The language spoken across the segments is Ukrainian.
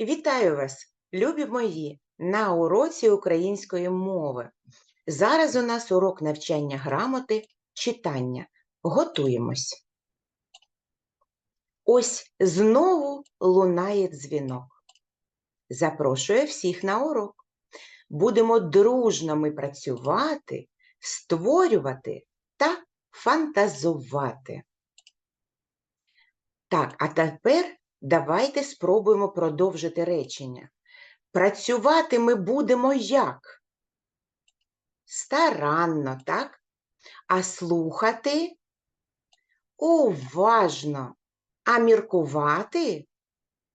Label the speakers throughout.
Speaker 1: Вітаю вас, любі мої, на уроці української мови. Зараз у нас урок навчання грамоти, читання. Готуємось. Ось знову лунає дзвінок. Запрошую всіх на урок. Будемо дружно ми працювати, створювати та фантазувати. Так, а тепер давайте спробуємо продовжити речення. Працювати ми будемо як? Старанно, так? А слухати уважно, а міркувати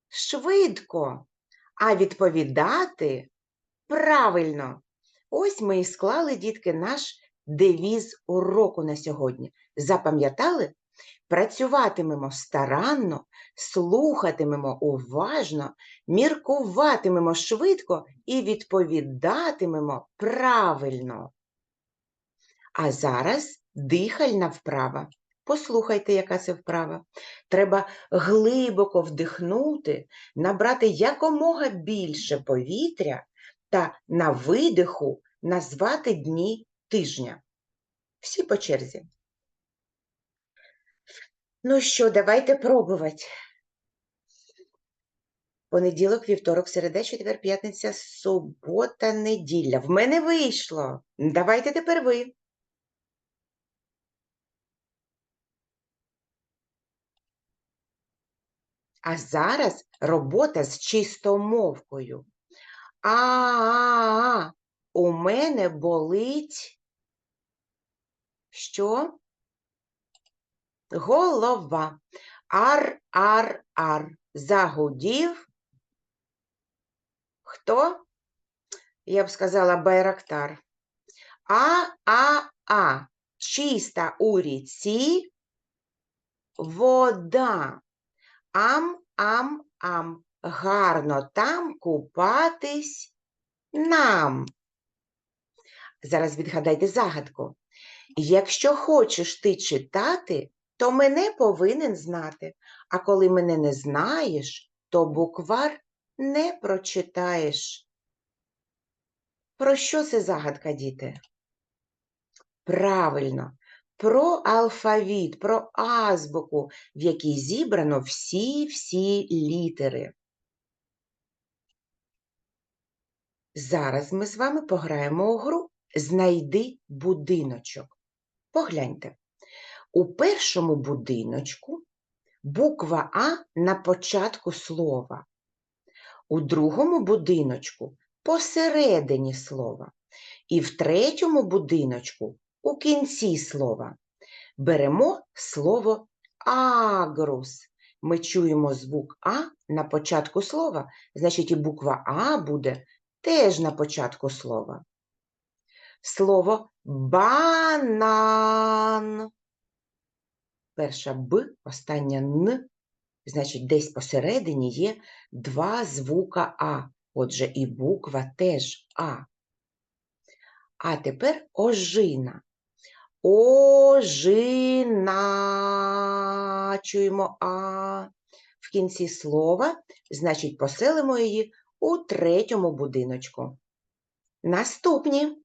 Speaker 1: швидко, а відповідати правильно. Ось ми і склали, дітки, наш девіз уроку на сьогодні. Запам'ятали? Працюватимемо старанно, слухатимемо уважно, міркуватимемо швидко і відповідатимемо правильно. А зараз дихальна вправа. Послухайте, яка це вправа. Треба глибоко вдихнути, набрати якомога більше повітря та на видиху назвати дні тижня. Всі по черзі. Ну що, давайте пробувати. Понеділок, вівторок, середа, четвер, п'ятниця, субота, неділя. В мене вийшло. Давайте тепер ви. А зараз робота з чистомовкою. А-а-а, у мене болить. Що? Голова. Ар-ар-ар. Загудів. Хто? Я б сказала Байрактар. А-а-а. Чиста у ріці. Вода. Ам-ам-ам. Гарно там купатись нам. Зараз відгадайте загадку. Якщо хочеш ти читати, то мене повинен знати, а коли мене не знаєш, то буквар не прочитаєш. Про що це загадка, діти? Правильно, про алфавіт, про азбуку, в якій зібрано всі-всі літери. Зараз ми з вами пограємо у гру Знайди будиночок. Погляньте. У першому будиночку буква А на початку слова, у другому будиночку посередині слова, і в третьому будиночку у кінці слова. Беремо слово агрус. Ми чуємо звук А на початку слова, значить і буква А буде теж на початку слова. Слово банан. Перша Б, остання Н, значить, десь посередині є два звука А. Отже, і буква теж А. А тепер ожина. Ожина. Чуємо А. В кінці слова, значить, поселимо її у третьому будиночку. Наступні.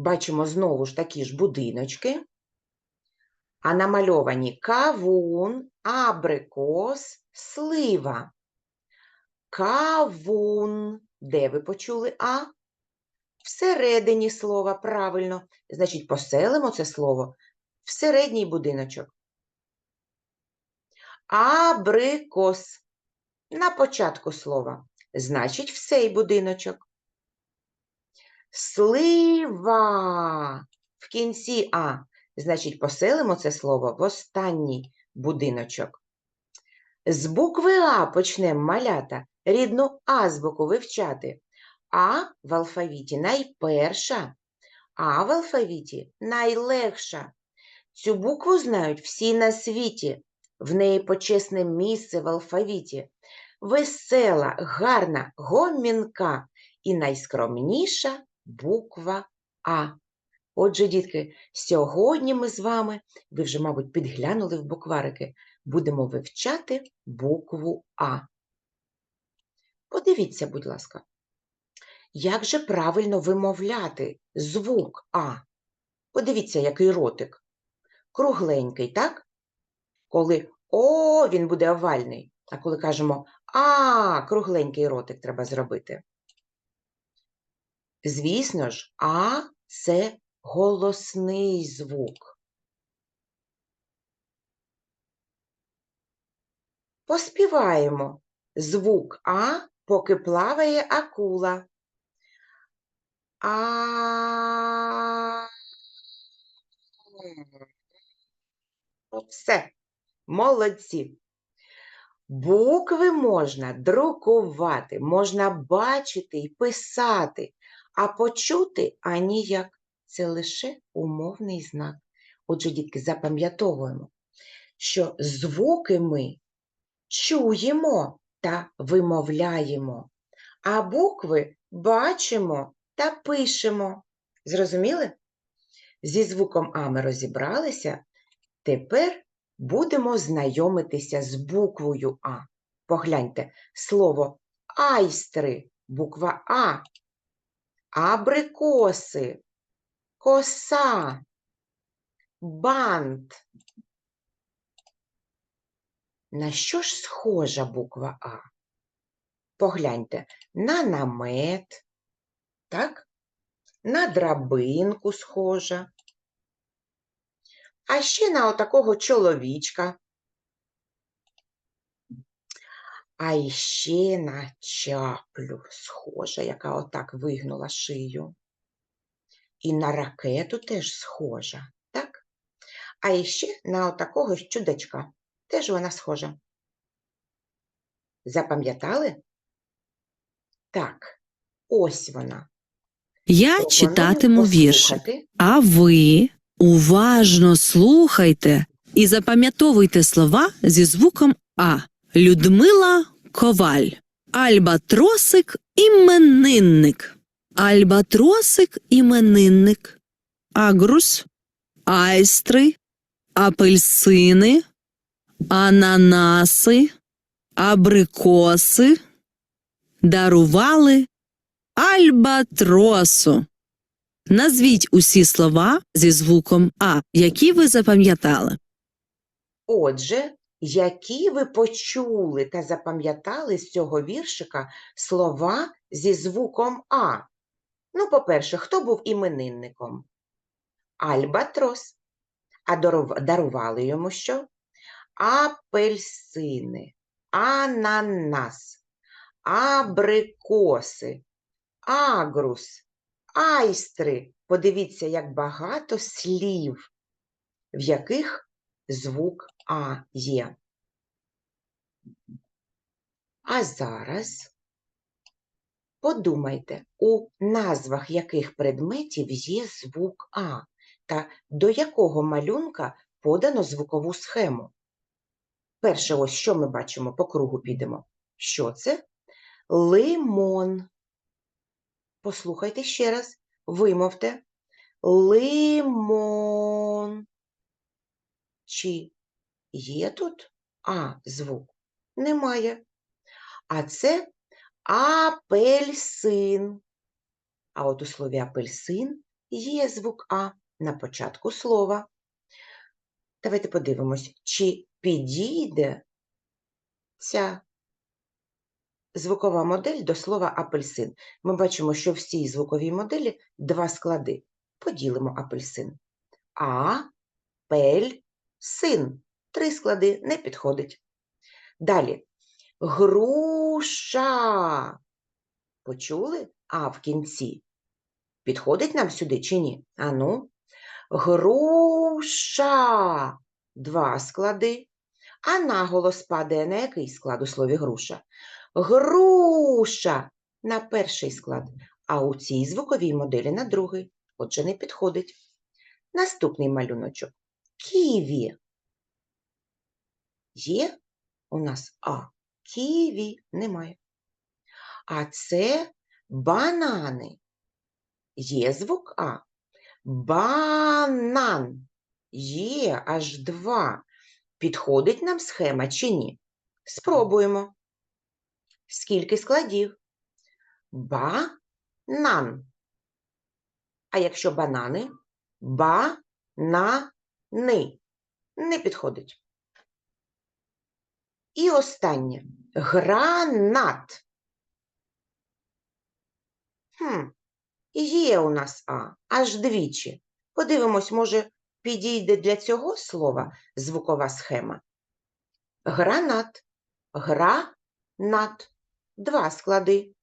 Speaker 1: Бачимо знову ж такі ж будиночки, а намальовані кавун, абрикос, слива. Кавун. Де ви почули А? Всередині слова, правильно. Значить, поселимо це слово в середній будиночок. Абрикос. На початку слова. Значить, в цей будиночок. Слива. В кінці А. Значить, поселимо це слово в останній будиночок. З букви А почнемо малята рідну азбуку вивчати. А в алфавіті найперша, А в алфавіті найлегша. Цю букву знають всі на світі. В неї почесне місце в алфавіті. Весела, гарна, гомінка і найскромніша буква А. Отже, дітки, сьогодні ми з вами, ви вже, мабуть, підглянули в букварики, будемо вивчати букву А. Подивіться, будь ласка, як же правильно вимовляти звук А? Подивіться, який ротик. Кругленький, так? Коли О, він буде овальний. А коли кажемо А, кругленький ротик треба зробити. Звісно ж, А це голосний звук. Поспіваємо звук А, поки плаває акула. А. Все, молодці. Букви можна друкувати, можна бачити і писати, а почути аніяк. Це лише умовний знак. Отже, дітки, запам'ятовуємо, що звуки ми чуємо та вимовляємо, а букви бачимо та пишемо. Зрозуміли? Зі звуком А ми розібралися. Тепер будемо знайомитися з буквою А. Погляньте, слово айстри, буква А, абрикоси, коса, бант. На що ж схожа буква А? Погляньте, на намет, так? На драбинку схожа. А ще на отакого чоловічка. А іще на чаплю схожа, яка отак вигнула шию. І на ракету теж схожа, так? А іще на отакого чудачка. Теж вона схожа. Запам'ятали? Так, ось вона.
Speaker 2: Я
Speaker 1: Пропоную
Speaker 2: читатиму
Speaker 1: послухати.
Speaker 2: а ви уважно слухайте і запам'ятовуйте слова зі звуком А. Людмила Коваль. Альбатросик іменинник. Альбатросик іменинник. Агрус. Айстри. Апельсини. Ананаси. Абрикоси. Дарували Альбатросу. Назвіть усі слова зі звуком А, які ви запам'ятали.
Speaker 1: Отже, які ви почули та запам'ятали з цього віршика слова зі звуком А? Ну, по-перше, хто був іменинником? Альбатрос. А дарували йому що? Апельсини, ананас, абрикоси, агрус, айстри. Подивіться, як багато слів, в яких звук А є. А зараз подумайте, у назвах яких предметів є звук А та до якого малюнка подано звукову схему. Перше, ось що ми бачимо, по кругу підемо. Що це? Лимон. Послухайте ще раз, вимовте. Лимон. Чи є тут А звук? Немає. А це апельсин. А от у слові апельсин є звук А на початку слова. Давайте подивимось, чи підійде ця звукова модель до слова апельсин. Ми бачимо, що в цій звуковій моделі два склади. Поділимо апельсин. А, пель, син. Три склади не підходить. Далі. Груша. Почули? А в кінці. Підходить нам сюди чи ні? Ану. Груша. Два склади. А наголос падає на який склад у слові груша? Груша на перший склад, а у цій звуковій моделі на другий. Отже, не підходить. Наступний малюночок. Ківі. Є у нас А. Ківі немає. А це банани. Є звук А. Банан. Є аж два. Підходить нам схема чи ні? Спробуємо. Скільки складів? Банан. А якщо банани? Ба-на-ни. Не підходить. І останнє. Гранат. Хм, є у нас А, аж двічі. Подивимось, може, підійде для цього слова звукова схема. Гранат. Гра-нат. Два склади.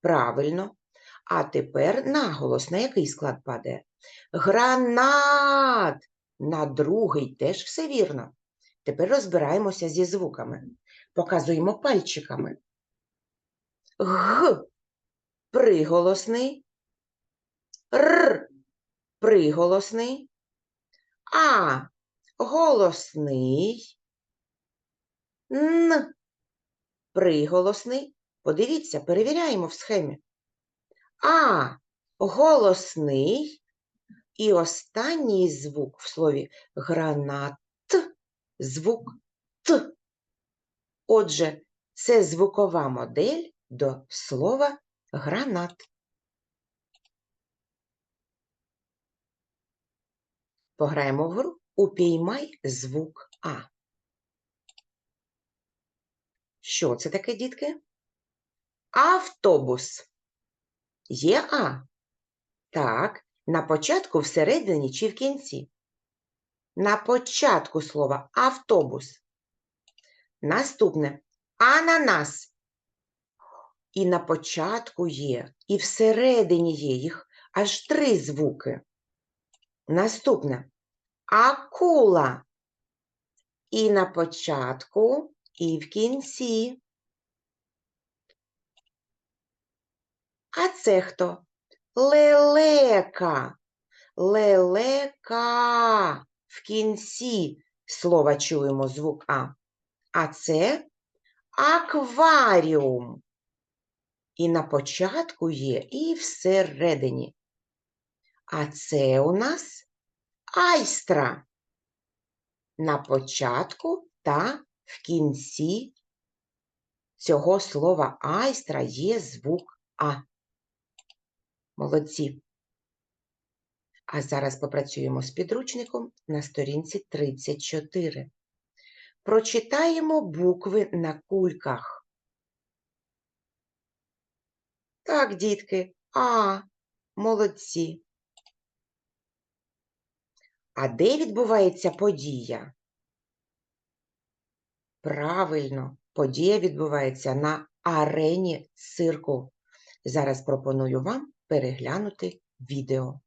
Speaker 1: Правильно. А тепер наголос, на який склад падає? Гранат. На другий теж все вірно. Тепер розбираємося зі звуками. Показуємо пальчиками. Г. Приголосний. Р. Приголосний. А. Голосний. Н. Приголосний. Подивіться, перевіряємо в схемі. А. Голосний. І останній звук в слові гранат. Звук Т. Отже, це звукова модель до слова гранат. Пограємо в гру Упіймай звук А. Що це таке, дітки? Автобус. Є А? Так, на початку, всередині чи в кінці? На початку слова автобус. Наступне ананас. І на початку є, і всередині є їх аж три звуки. Наступне акула. І на початку, і в кінці. А це хто? Лелека. Лелека. В кінці слова чуємо звук А. А це акваріум. І на початку є, і всередині. А це у нас айстра. На початку та в кінці цього слова айстра є звук А. Молодці. А зараз попрацюємо з підручником на сторінці 34. Прочитаємо букви на кульках. Так, дітки, А, молодці. А де відбувається подія? Правильно, подія відбувається на арені цирку. Зараз пропоную вам переглянути відео.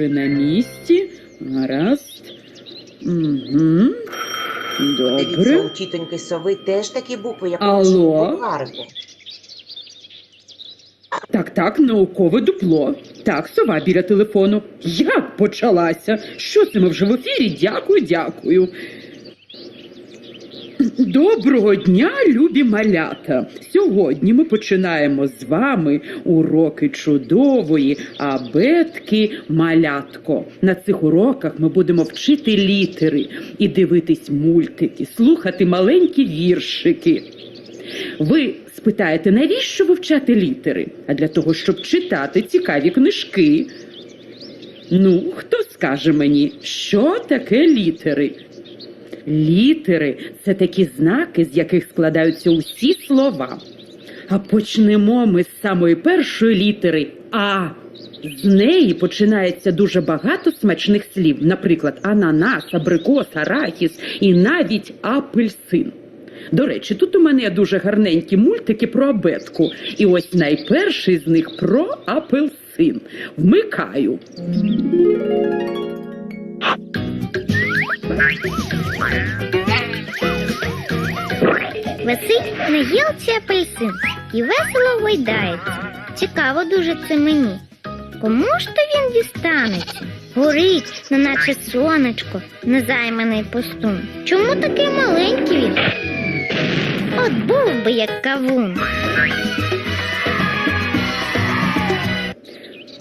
Speaker 3: Є на місці. Гаразд. Угу.
Speaker 1: Дивіться,
Speaker 3: Добре.
Speaker 1: у тітоньки сови теж такі букви, як у
Speaker 3: Алло?
Speaker 1: букварику.
Speaker 3: Так, так, наукове дупло. Так, сова біля телефону. Як почалася? Що це ми вже в ефірі? Дякую, дякую. Доброго дня, любі малята! Сьогодні ми починаємо з вами уроки чудової абетки малятко. На цих уроках ми будемо вчити літери і дивитись мультики, слухати маленькі віршики. Ви спитаєте, навіщо вивчати літери? А для того, щоб читати цікаві книжки. Ну, хто скаже мені, що таке літери? Літери це такі знаки, з яких складаються усі слова. А почнемо ми з самої першої літери А. З неї починається дуже багато смачних слів, наприклад, ананас, абрикос, арахіс і навіть апельсин. До речі, тут у мене дуже гарненькі мультики про абетку. І ось найперший з них про апельсин. Вмикаю.
Speaker 4: Висить на гілці апельсин і весело гойдається. Цікаво дуже це мені. Кому ж то він дістанеться? Горить, неначе сонечко, незайманий пустун. Чому такий маленький він? От був би як кавун.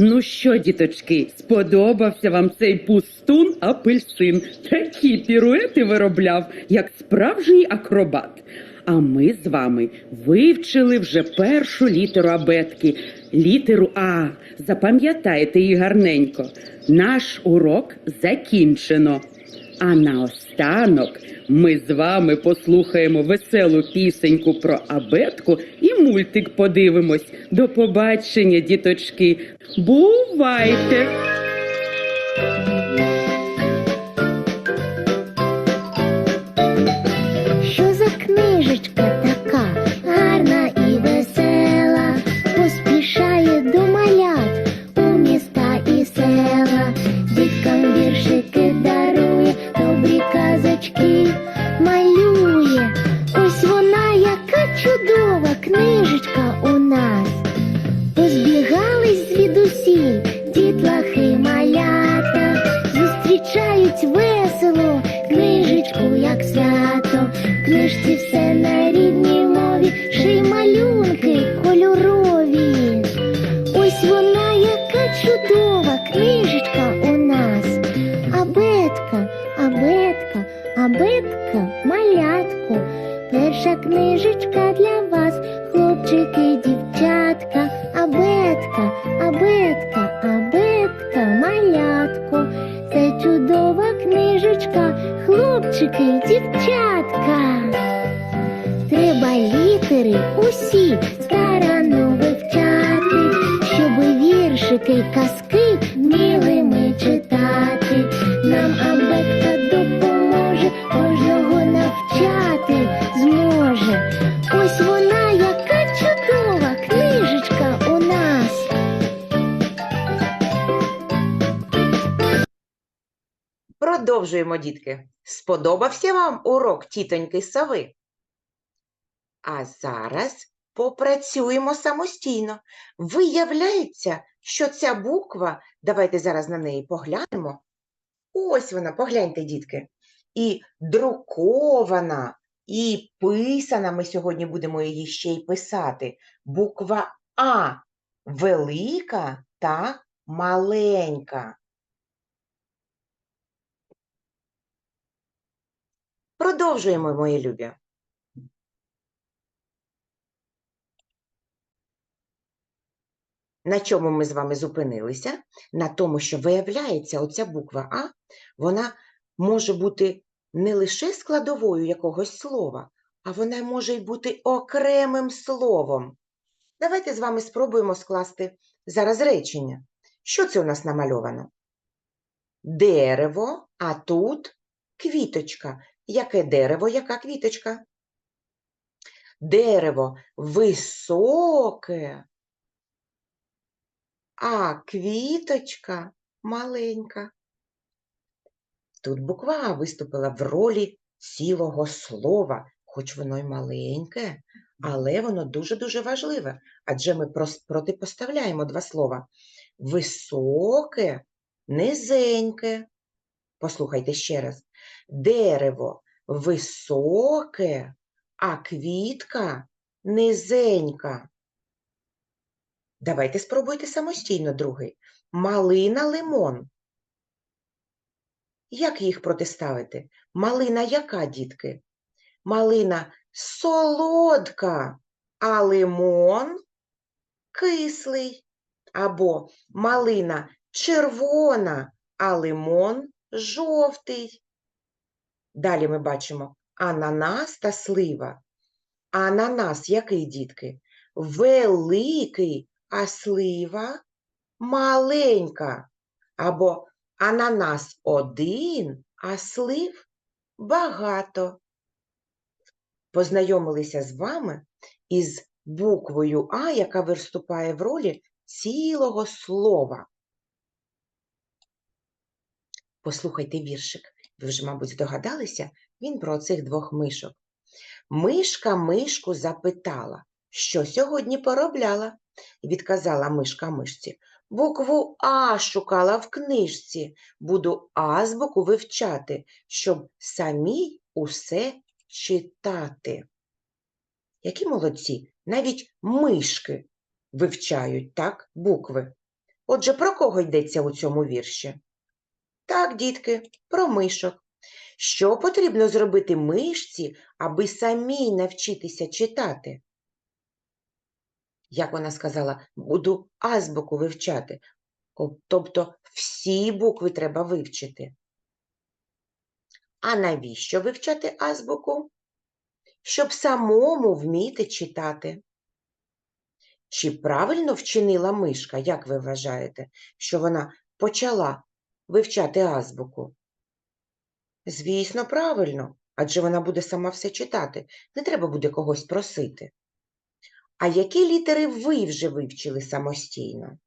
Speaker 3: Ну що, діточки, сподобався вам цей пустун апельсин? Такі піруети виробляв, як справжній акробат. А ми з вами вивчили вже першу літеру абетки, літеру А. Запам'ятайте її гарненько. Наш урок закінчено. А наостанок ми з вами послухаємо веселу пісеньку про абетку і мультик подивимось. До побачення, діточки. Бувайте!
Speaker 4: В книжці все на
Speaker 1: Продовжуємо, дітки. Сподобався вам урок тітоньки сови? А зараз попрацюємо самостійно. Виявляється, що ця буква, давайте зараз на неї поглянемо. Ось вона, погляньте, дітки. І друкована, і писана, ми сьогодні будемо її ще й писати. Буква А велика та маленька. Продовжуємо, мої любі. На чому ми з вами зупинилися? На тому, що виявляється, оця буква А, вона може бути не лише складовою якогось слова, а вона може й бути окремим словом. Давайте з вами спробуємо скласти зараз речення. Що це у нас намальовано? Дерево, а тут квіточка. Яке дерево, яка квіточка? Дерево високе, а квіточка маленька. Тут буква виступила в ролі цілого слова, хоч воно й маленьке, але воно дуже-дуже важливе, адже ми протипоставляємо два слова. Високе, низеньке. Послухайте ще раз. Дерево високе, а квітка низенька. Давайте спробуйте самостійно другий. Малина лимон. Як їх протиставити? Малина яка, дітки? Малина солодка, а лимон кислий. Або малина червона, а лимон жовтий. Далі ми бачимо ананас та слива. Ананас який, дітки? Великий, а слива маленька. Або ананас один, а слив багато. Познайомилися з вами із буквою А, яка виступає в ролі цілого слова. Послухайте віршик. Ви вже, мабуть, здогадалися, він про цих двох мишок. Мишка мишку запитала, що сьогодні поробляла. Відказала мишка мишці. Букву А шукала в книжці. Буду азбуку вивчати, щоб самій усе читати. Які молодці, навіть мишки вивчають так букви. Отже, про кого йдеться у цьому вірші? Так, дітки, про мишок. Що потрібно зробити мишці, аби самій навчитися читати? Як вона сказала, буду азбуку вивчати. Тобто всі букви треба вивчити. А навіщо вивчати азбуку? Щоб самому вміти читати. Чи правильно вчинила мишка, як ви вважаєте, що вона почала вивчати азбуку? Звісно, правильно, адже вона буде сама все читати, не треба буде когось просити. А які літери ви вже вивчили самостійно?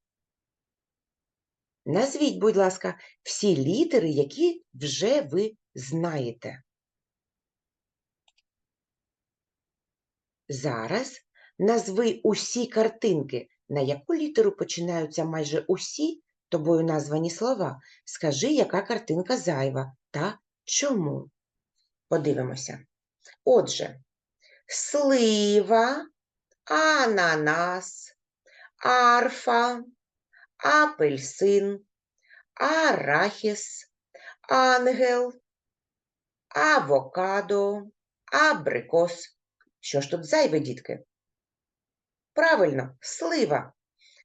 Speaker 1: Назвіть, будь ласка, всі літери, які вже ви знаєте. Зараз назви усі картинки, на яку літеру починаються майже усі тобою названі слова. Скажи, яка картинка зайва та чому. Подивимося. Отже, слива, ананас, арфа, апельсин, арахіс, ангел, авокадо, абрикос. Що ж тут зайве, дітки? Правильно, слива.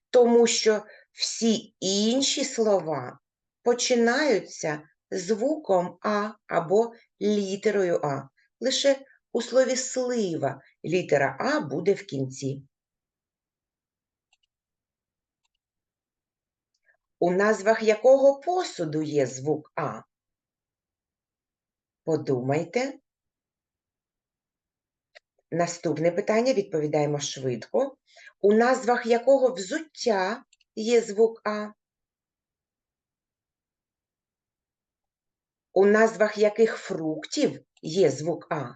Speaker 1: Тому що всі інші слова починаються звуком А або літерою А. Лише у слові слива літера А буде в кінці. У назвах якого посуду є звук А? Подумайте. Наступне питання відповідаємо швидко. У назвах якого взуття є звук А? У назвах яких фруктів є звук А?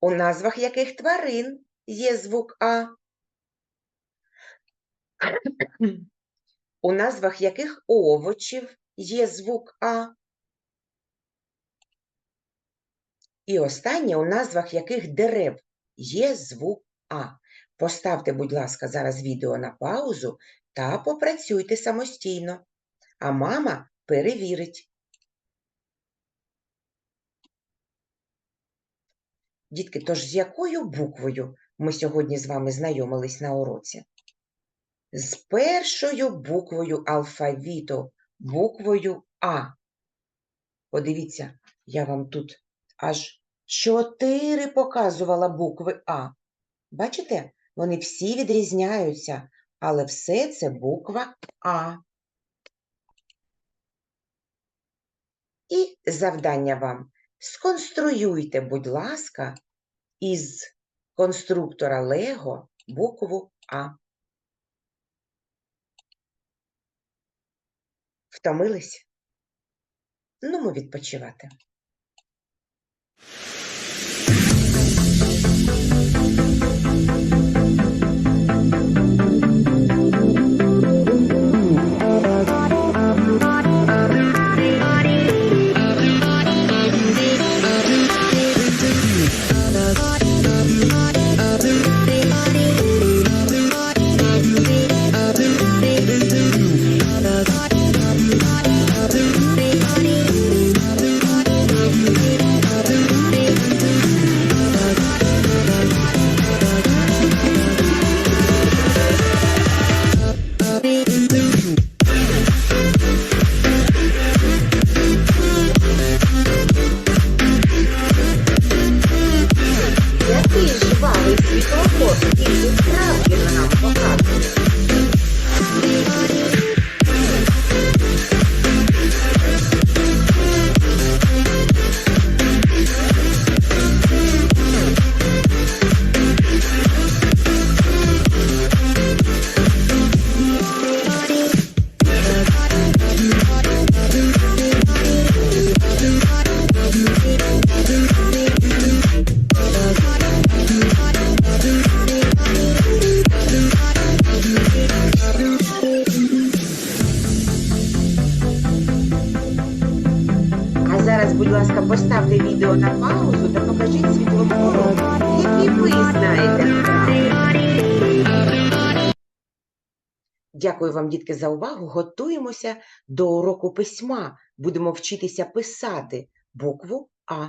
Speaker 1: У назвах яких тварин є звук А? У назвах яких овочів є звук А? І останнє, у назвах яких дерев є звук А. Поставте, будь ласка, зараз відео на паузу та попрацюйте самостійно. А мама перевірить. Дітки, тож з якою буквою ми сьогодні з вами знайомились на уроці? З першою буквою алфавіту, буквою А. Подивіться, я вам тут аж чотири показувала букви А. Бачите, вони всі відрізняються, але все це буква А. І завдання вам. Сконструюйте, будь ласка, із конструктора Лего букву А. Втомились? Ну, ми відпочивати. Дякую вам, дітки, за увагу. Готуємося до уроку письма. Будемо вчитися писати букву А.